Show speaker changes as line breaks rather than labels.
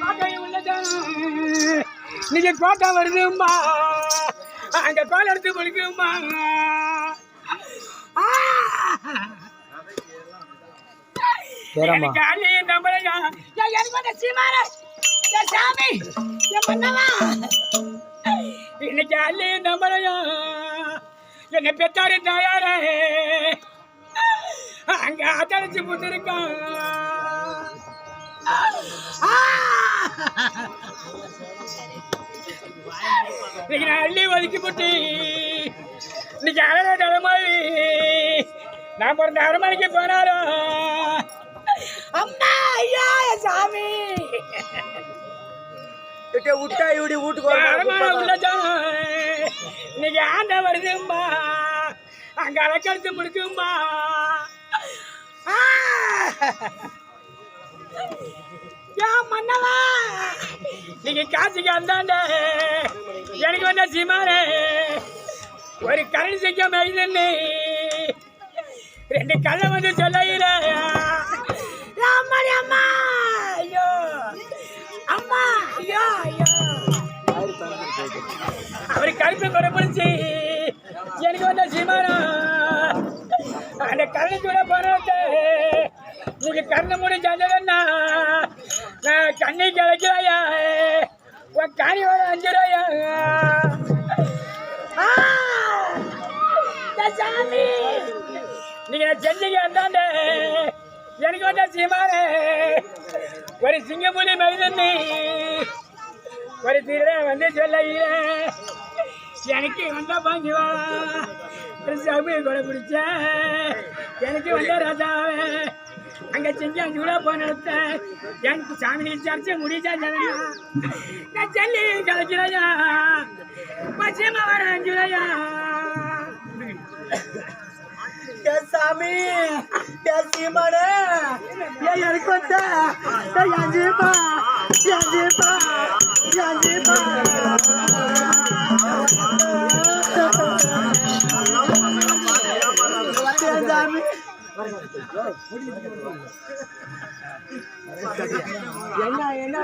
பார்க்கவே உள்ளதானம். நீங்க கோட்டை வருதும்மா. அங்க கோல் எடுத்து மன்னவா. இன்னைக்கு அள்ளி நம்பளையா என்னை பெற்றாரு தாயாரே. அங்க அத்தடிச்சு புத்திருக்கான் இன்னைக்கு நான் அள்ளி ஒதுக்கி போட்டு. இன்னைக்கு அழகா தலைமாவி நான் பிறந்த அரமனைக்கு போனாலும். அம்மா ஐயா சாமி.
கிட்ட விட்டா இப்படி வீட்டுக்கு
உள்ள இன்னைக்கு ஆண்ட வருதும்மா அங்க அலக்கடிச்சு முடிக்கும்மா ஏன் மன்னவா? நீங்க காசுக்கு அந்தாண்ட. எனக்கு வந்த சீமானே ஒரு கரண்ட் செய்ய மெய்தன்னு ரெண்டு கள்ள வந்து சொல்லையில. அம்மாடி அம்மா ஐயோ. அம்மா ஐயோ ஐயோ. அவரு கருப்பு கொடை எனக்கு வந்த சீமானம் அந்த கருணை கூட போனது உங்களுக்கு கண்ணை மூடி செஞ்சதுன்னா நான் கண்ணை கிளக்கிறாயா உன் ஒரு அஞ்சு ரூபாயா சாமி நீங்க நான் செஞ்சீங்க அந்தாண்ட எனக்கு வந்த சீமானே ஒரு சிங்கப்புலி மைதன்னி ஒரு தீர வந்து சொல்ல எனக்கு வந்த பாங்கி வா சாமி கூட பிடிச்ச எனக்கு வந்த ராஜாவே அங்க செஞ்சு அஞ்சு கூட போன எனக்கு சாமி சர்ச்சை முடிச்சா ஜனங்க நான் சொல்லி கலைக்கிறாயா? பச்சைமா வர அஞ்சுரையா
சாமி என் எனக்கு வந்த என் என் என்ன என்ன